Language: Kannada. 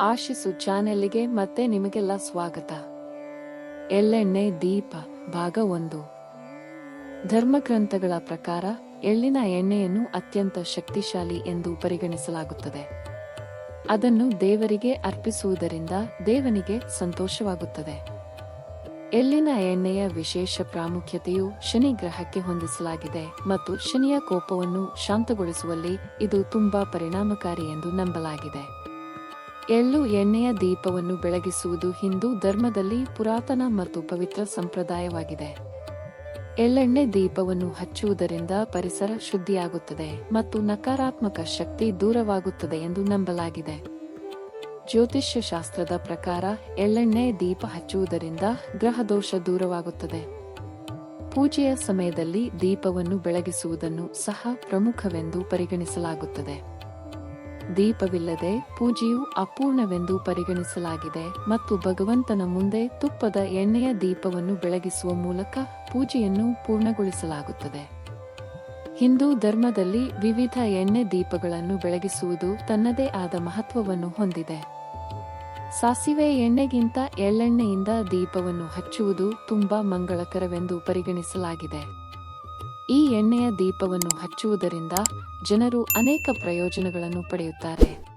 ಆಶಿಸು ಚಾನೆಲ್ಗೆ ಮತ್ತೆ ನಿಮಗೆಲ್ಲ ಸ್ವಾಗತ. ಎಳ್ಳೆಣ್ಣೆ ದೀಪ, ಭಾಗ ಒಂದು. ಧರ್ಮಗ್ರಂಥಗಳ ಪ್ರಕಾರ ಎಳ್ಳಿನ ಎಣ್ಣೆಯನ್ನು ಅತ್ಯಂತ ಶಕ್ತಿಶಾಲಿ ಎಂದು ಪರಿಗಣಿಸಲಾಗುತ್ತದೆ. ಅದನ್ನು ದೇವರಿಗೆ ಅರ್ಪಿಸುವುದರಿಂದ ದೇವನಿಗೆ ಸಂತೋಷವಾಗುತ್ತದೆ. ಎಳ್ಳಿನ ಎಣ್ಣೆಯ ವಿಶೇಷ ಪ್ರಾಮುಖ್ಯತೆಯು ಶನಿ ಗ್ರಹಕ್ಕೆ ಹೊಂದಿಸಲಾಗಿದೆ ಮತ್ತು ಶನಿಯ ಕೋಪವನ್ನು ಶಾಂತಗೊಳಿಸುವಲ್ಲಿ ಇದು ತುಂಬಾ ಪರಿಣಾಮಕಾರಿ ಎಂದು ನಂಬಲಾಗಿದೆ. ಎಳ್ಳು ಎಣ್ಣೆಯ ದೀಪವನ್ನು ಬೆಳಗಿಸುವುದು ಹಿಂದೂ ಧರ್ಮದಲ್ಲಿ ಪುರಾತನ ಮತ್ತು ಪವಿತ್ರ ಸಂಪ್ರದಾಯವಾಗಿದೆ. ಎಳ್ಳೆಣ್ಣೆ ದೀಪವನ್ನು ಹಚ್ಚುವುದರಿಂದ ಪರಿಸರ ಶುದ್ಧಿಯಾಗುತ್ತದೆ ಮತ್ತು ನಕಾರಾತ್ಮಕ ಶಕ್ತಿ ದೂರವಾಗುತ್ತದೆ ಎಂದು ನಂಬಲಾಗಿದೆ. ಜ್ಯೋತಿಷ್ಯ ಶಾಸ್ತ್ರದ ಪ್ರಕಾರ ಎಳ್ಳೆಣ್ಣೆ ದೀಪ ಹಚ್ಚುವುದರಿಂದ ಗ್ರಹದೋಷ ದೂರವಾಗುತ್ತದೆ. ಪೂಜೆಯ ಸಮಯದಲ್ಲಿ ದೀಪವನ್ನು ಬೆಳಗಿಸುವುದನ್ನು ಸಹ ಪ್ರಮುಖವೆಂದು ಪರಿಗಣಿಸಲಾಗುತ್ತದೆ. ದೀಪವಿಲ್ಲದೆ ಪೂಜೆಯು ಅಪೂರ್ಣವೆಂದು ಪರಿಗಣಿಸಲಾಗಿದೆ ಮತ್ತು ಭಗವಂತನ ಮುಂದೆ ತುಪ್ಪದ ಎಣ್ಣೆಯ ದೀಪವನ್ನು ಬೆಳಗಿಸುವ ಮೂಲಕ ಪೂಜೆಯನ್ನು ಪೂರ್ಣಗೊಳಿಸಲಾಗುತ್ತದೆ. ಹಿಂದೂ ಧರ್ಮದಲ್ಲಿ ವಿವಿಧ ಎಣ್ಣೆ ದೀಪಗಳನ್ನು ಬೆಳಗಿಸುವುದು ತನ್ನದೇ ಆದ ಮಹತ್ವವನ್ನು ಹೊಂದಿದೆ. ಸಾಸಿವೆ ಎಣ್ಣೆಗಿಂತ ಎಳ್ಳೆಣ್ಣೆಯಿಂದ ದೀಪವನ್ನು ಹಚ್ಚುವುದು ತುಂಬಾ ಮಂಗಳಕರವೆಂದು ಪರಿಗಣಿಸಲಾಗಿದೆ. ಈ ಎಣ್ಣೆಯ ದೀಪವನ್ನು ಹಚ್ಚುವುದರಿಂದ ಜನರು ಅನೇಕ ಪ್ರಯೋಜನಗಳನ್ನು ಪಡೆಯುತ್ತಾರೆ.